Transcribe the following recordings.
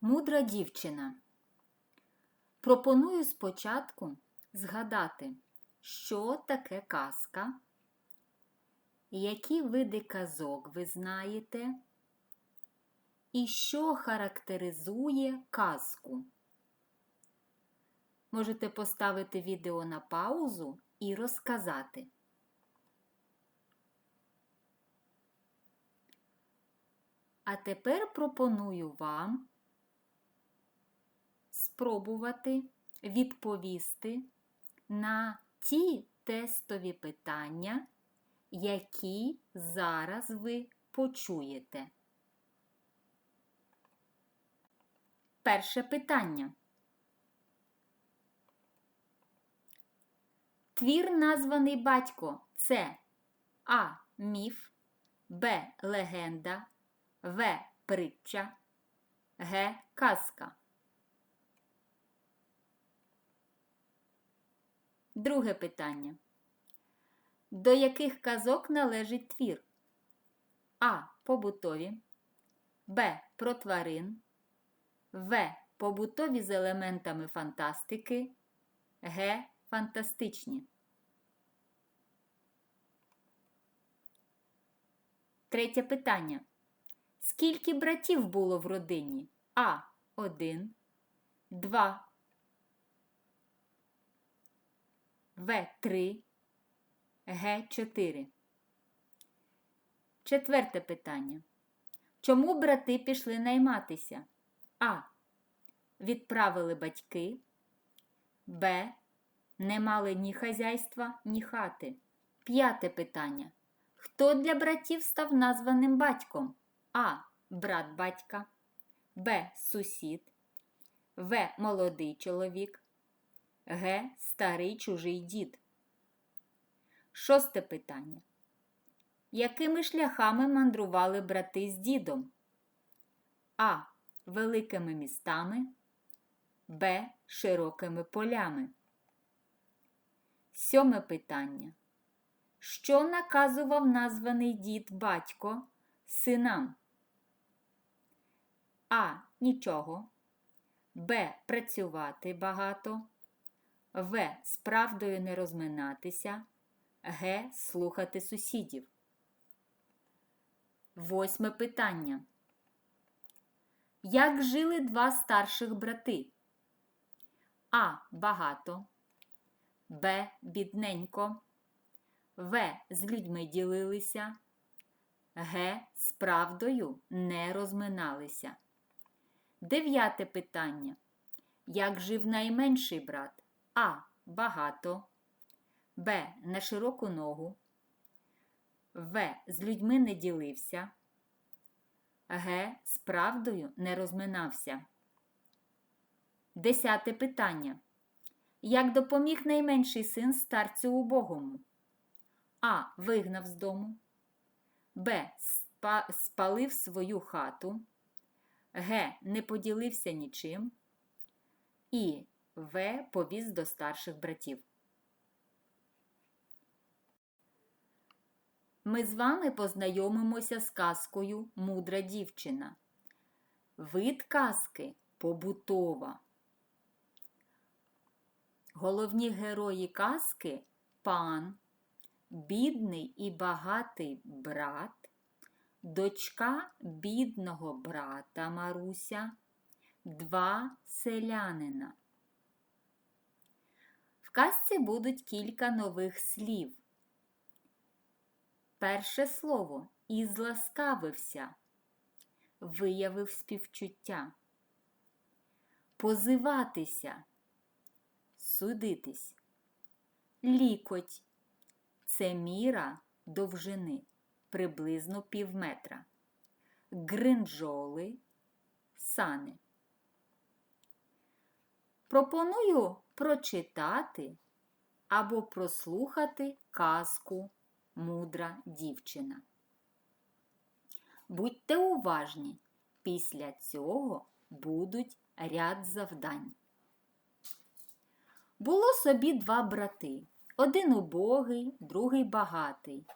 Мудра дівчина. Пропоную спочатку згадати, що таке казка, які види казок ви знаєте, і що характеризує казку. Можете поставити відео на паузу і розказати. А тепер пропоную вам спробувати відповісти на ті тестові питання, які зараз ви почуєте. Перше питання. Твір, названий батько, це А. Міф, Б. Легенда, В. Притча, Г. Казка. Друге питання. До яких казок належить твір? А. Побутові, Б. Про тварин, В. Побутові з елементами фантастики, Г. Фантастичні. Третє питання. Скільки братів було в родині? А. 1, 2, В3, Г4. Четверте питання. Чому брати пішли найматися? А. Відправили батьки. Б. Не мали ні хазяйства, ні хати. П'яте питання. Хто для братів став названим батьком? А. Брат батька, Б. Сусід, В. Молодий чоловік, Г. Старий чужий дід. Шосте питання. Якими шляхами мандрували брати з дідом? А. Великими містами, Б. Широкими полями. Сьоме питання. Що наказував названий дід батько синам? А. Нічого. Б. Працювати багато. В. З правдою не розминатися. Г. Слухати сусідів. Восьме питання. Як жили два старших брати? А. Багато. Б. Бідненько. В. З людьми ділилися. Г. З правдою не розминалися. Дев'яте питання. Як жив найменший брат? А. Багато. Б. На широку ногу. В. З людьми не ділився. Г. З правдою не розминався. Десяте питання. Як допоміг найменший син старцю убогому? А. Вигнав з дому. Б. Спалив свою хату. Г. Не поділився нічим. І В. Повіз до старших братів. Ми з вами познайомимося з казкою Мудра дівчина. Вид казки побутова. Головні герої казки пан, бідний і багатий брат, дочка бідного брата Маруся, два селянина. Казці будуть кілька нових слів. Перше слово і зласкавився, виявив співчуття. Позиватися, судитись. Лікоть це міра довжини приблизно пів метра. Гринджоли сани. Пропоную прочитати або прослухати казку Мудра дівчина. Будьте уважні, після цього будуть ряд завдань. Було собі два брати. Один убогий, другий багатий.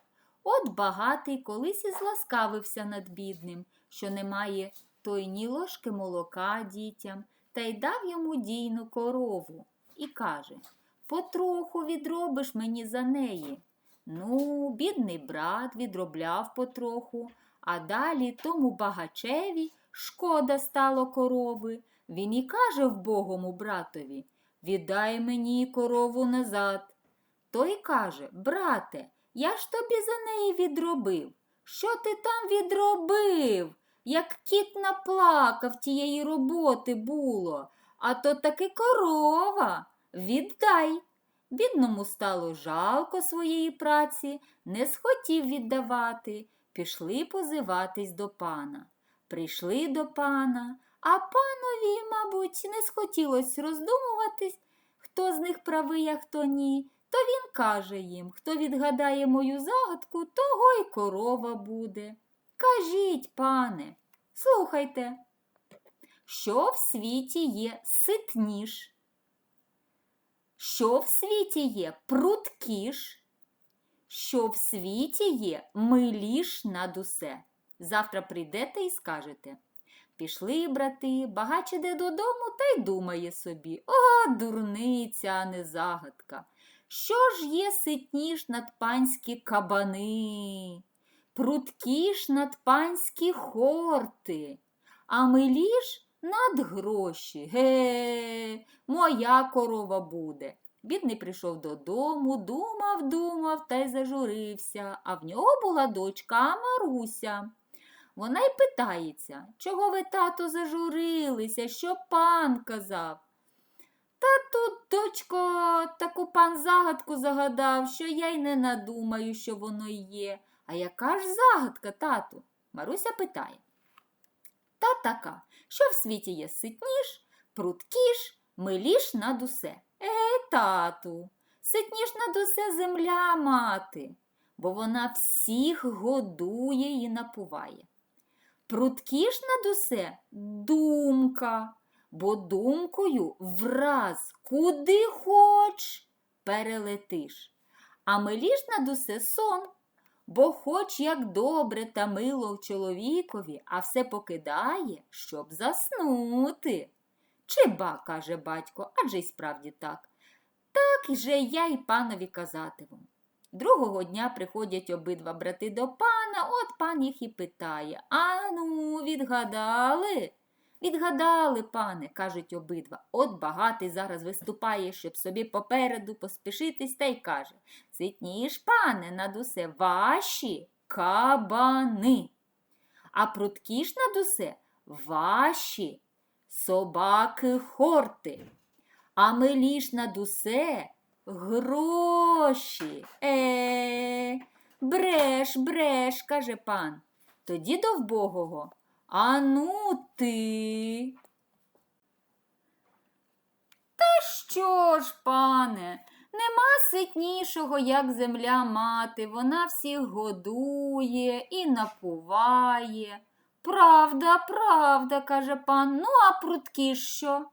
От багатий колись і зласкавився над бідним, що не має той ні ложки молока дітям та й дав йому дійну корову і каже Потроху відробиш мені за неї. Ну, бідний брат відробляв потроху, а далі тому багачеві шкода стало корови. Він і каже вбогому братові Віддай мені корову назад. Той каже Брате, я ж тобі за неї відробив. Що ти там відробив? Як кіт наплакав тієї роботи було, а то таки корова. Віддай. Бідному стало жалко своєї праці, не схотів віддавати, пішли позиватись до пана. Прийшли до пана, а панові, мабуть, не схотілося роздумуватись, хто з них правий, а хто ні. То він каже їм, хто відгадає мою загадку, того й корова буде. Кажіть, пане, слухайте, що в світі є ситніш? Що в світі є пруткіш? Що в світі є миліш над усе? Завтра прийдете і скажете. Пішли, брати, багач іде додому та й думає собі О, дурниця, а не загадка. Що ж є ситніш над панські кабани, пруткіш над панські хорти, а миліш над гроші. Ге, моя корова буде. Бідний прийшов додому, думав, думав та й зажурився, а в нього була дочка Маруся. Вона й питається, чого ви, тато, зажурилися, що пан казав? Та тут, дочко, таку пан загадку загадав, що я й не надумаю, що воно є. А яка ж загадка, тату? Маруся питає. Та така, що в світі є ситніш, пруткіш, миліш над усе. Е, тату, ситніш над усе земля мати, бо вона всіх годує і напуває. Пруткіш над усе думка, бо думкою враз куди хоч перелетиш. А миліш над усе сон, бо хоч як добре та мило чоловікові, а все покидає, щоб заснути. Чи ба, каже батько, адже й справді так. Так же я й панові казатиму. Другого дня приходять обидва брати до пана, от пан їх і питає Ану, відгадали? Відгадали, пане, кажуть обидва. От багатий зараз виступає, щоб собі попереду поспішитись, та й каже Ситніш, пане, над усе ваші кабани, а пруткіш над усе ваші собаки хорти, а миліш над усе гроші. Е, бреш, бреш, каже пан. Тоді до вбогого. Ану ти. Та що ж, пане, нема ситнішого, як земля мати. Вона всіх годує і напуває. Правда, правда, каже пан. Ну, а прутки що?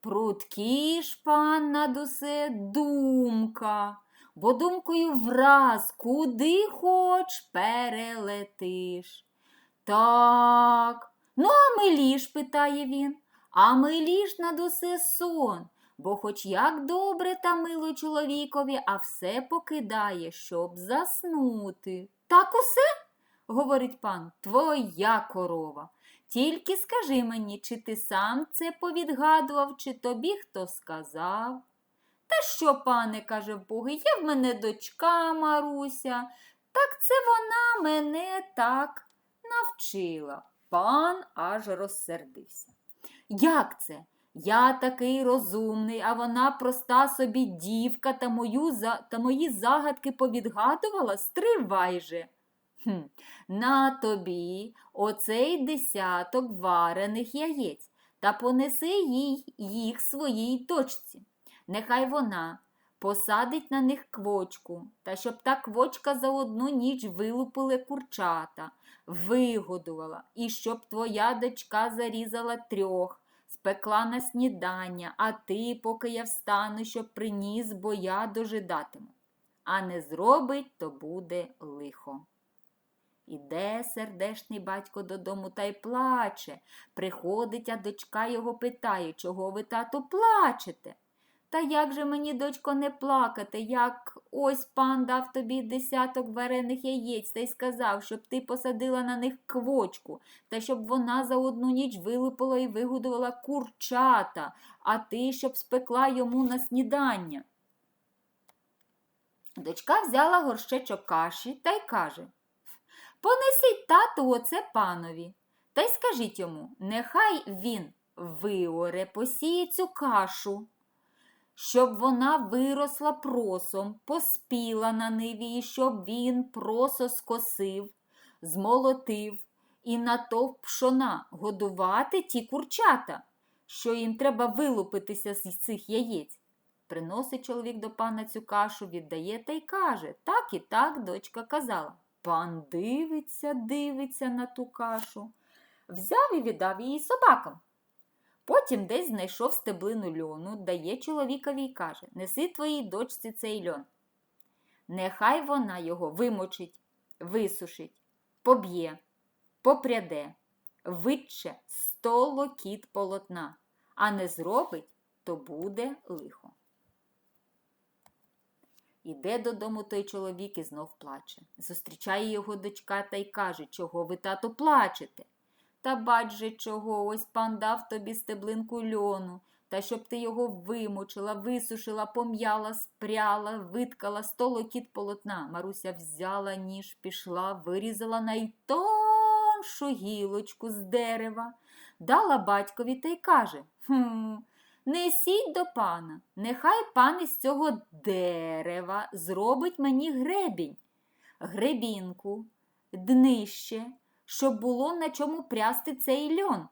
Прутки ж, пан, над усе думка, бо думкою враз куди хоч перелетиш. Так, ну, а миліш, питає він, а миліш над усе сон, бо хоч як добре та мило чоловікові, а все покидає, щоб заснути. Так усе? говорить пан, твоя корова. Тільки скажи мені, чи ти сам це повідгадував, чи тобі хто сказав? Та що, пане, каже Боги, є в мене дочка Маруся, так це вона мене так навчила. Пан аж розсердився. Як це? Я такий розумний, а вона проста собі дівка та мою, та мої загадки повідгадувала? Стривай же. Хм, На тобі оцей десяток варених яєць та понеси їй їх своїй дочці. Нехай вона посадить на них квочку, та щоб та квочка за одну ніч вилупили курчата, вигодувала, і щоб твоя дочка зарізала трьох, спекла на снідання, а ти, поки я встану, щоб приніс, бо я дожидатиму. А не зробить, то буде лихо. Іде сердешний батько додому та й плаче. Приходить, а дочка його питає, чого ви, тату, плачете? Та як же мені, дочко, не плакати, як ось пан дав тобі десяток варених яєць та й сказав, щоб ти посадила на них квочку, та щоб вона за одну ніч вилупила і вигодувала курчата, а ти щоб спекла йому на снідання. Дочка взяла горщечок каші та й каже Понесіть тату оце панові, та й скажіть йому, нехай він виоре посіє цю кашу щоб вона виросла просом, поспіла на ниві, щоб він просо скосив, змолотив і натовп пшона годувати ті курчата, що їм треба вилупитися з цих яєць. Приносить чоловік до пана цю кашу, віддає та й каже так і так дочка казала. Пан дивиться, дивиться на ту кашу, взяв і віддав її собакам. Потім десь знайшов стеблину льону, дає чоловікові й каже Неси твоїй дочці цей льон. Нехай вона його вимочить, висушить, поб'є, попряде, витче сто локіт полотна, а не зробить, то буде лихо. Іде додому той чоловік і знов плаче. Зустрічає його дочка та й каже, чого ви, тато, плачете? Та бач же чого, ось пан дав тобі стеблинку льону, та щоб ти його вимочила, висушила, пом'яла, спряла, виткала сто локіт полотна. Маруся взяла ніж, пішла, вирізала найтоншу гілочку з дерева, дала батькові та й каже Хм, несіть до пана, нехай пан із цього дерева зробить мені гребінь, гребінку, днище щоб було на чому прясти цей льон.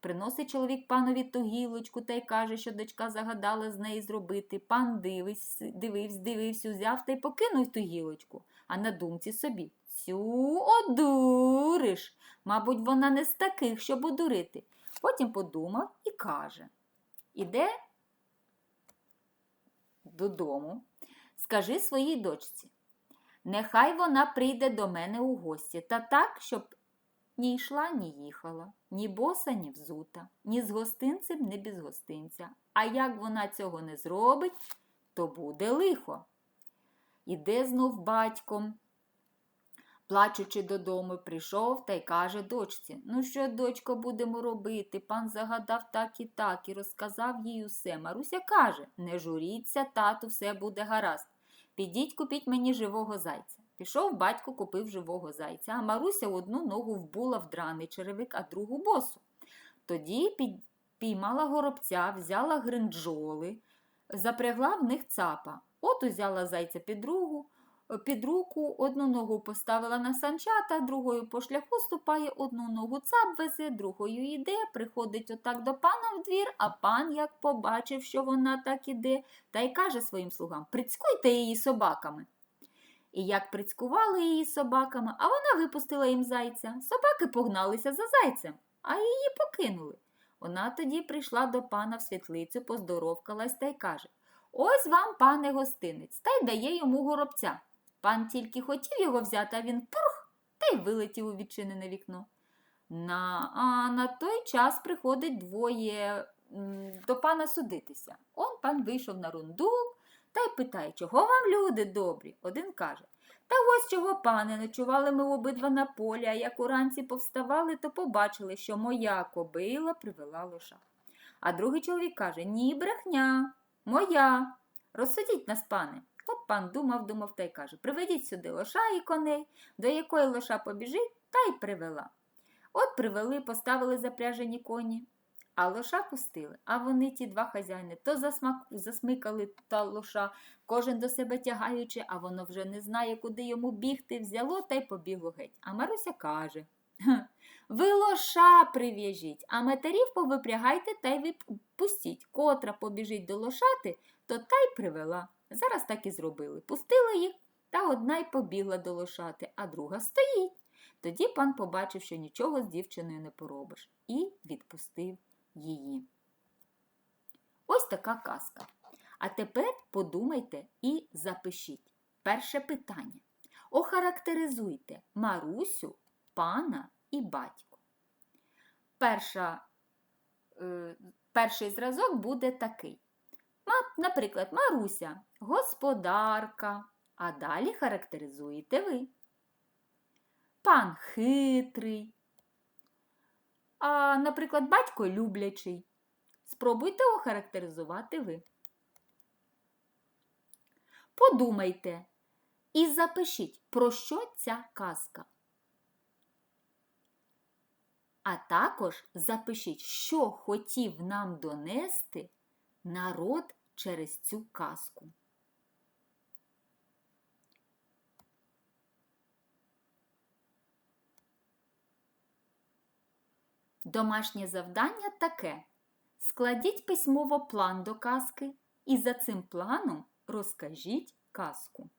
Приносить чоловік панові ту гілочку та й каже, що дочка загадала з неї зробити. Пан дивився, дивився, дивився, взяв та й покинув ту гілочку, а на думці собі цю одуриш. Мабуть, вона не з таких, щоб одурити. Потім подумав і каже Іде додому, скажи своїй дочці. Нехай вона прийде до мене у гості, та так, щоб ні йшла, ні їхала, ні боса, ні взута, ні з гостинцем, ні без гостинця. А як вона цього не зробить, то буде лихо. Іде знов батьком, плачучи додому, прийшов та й каже дочці Ну, що, дочко, будемо робити? Пан загадав так і так і розказав їй усе. Маруся каже Не журіться, тату, все буде гаразд. Підіть купіть мені живого зайця. Пішов батько купив живого зайця, а Маруся одну ногу вбула в драний черевик, а другу босу. Тоді піймала горобця, взяла гринджоли, запрягла в них цапа. От узяла зайця під другу, під руку, одну ногу поставила на санчата, другою по шляху ступає, одну ногу цап везе, другою йде, приходить отак до пана в двір, а пан, як побачив, що вона так іде, та й каже своїм слугам Прицькуйте її собаками. І як прицькували її собаками, а вона випустила їм зайця. Собаки погналися за зайцем, а її покинули. Вона тоді прийшла до пана в світлицю, поздоровкалась та й каже Ось вам, пане гостинець, та й дає йому горобця. Пан тільки хотів його взяти, а він пурх та й вилетів у відчинене вікно. На, А на той час приходить двоє м, до пана судитися. Он пан вийшов на рундук та й питає, чого вам люди добрі? Один каже Та ось чого, пане, ночували ми обидва на полі, а як уранці повставали, то побачили, що моя кобила привела лоша. А другий чоловік каже Ні, брехня, моя. Розсудіть нас, пане. От пан думав, думав та й каже Приведіть сюди лоша і коней, до якої лоша побіжить, та й привела. От привели, поставили запряжені коні. А лоша пустили, а вони, ті два хазяїни, то засмак... засмикали та лоша, кожен до себе тягаючи, а воно вже не знає, куди йому бігти, взяло та й побігло геть. А Маруся каже Ви лоша прив'яжіть, а матерів повипрягайте та й відпустіть. Котра побіжить до лошати, то та й привела. Зараз так і зробили. Пустили їх, та одна й побігла до лошати, а друга стоїть. Тоді пан побачив, що нічого з дівчиною не поробиш, і відпустив її. Ось така казка. А тепер подумайте і запишіть. Перше питання. Охарактеризуйте Марусю, пана і батько. Перша, е, перший зразок буде такий. Наприклад, Маруся господарка, а далі характеризуєте ви. Пан хитрий. А, наприклад, батько люблячий. Спробуйте охарактеризувати ви. Подумайте і запишіть, про що ця казка. А також запишіть, що хотів нам донести народ через цю казку. Домашнє завдання таке. Складіть письмово план до казки і за цим планом розкажіть казку.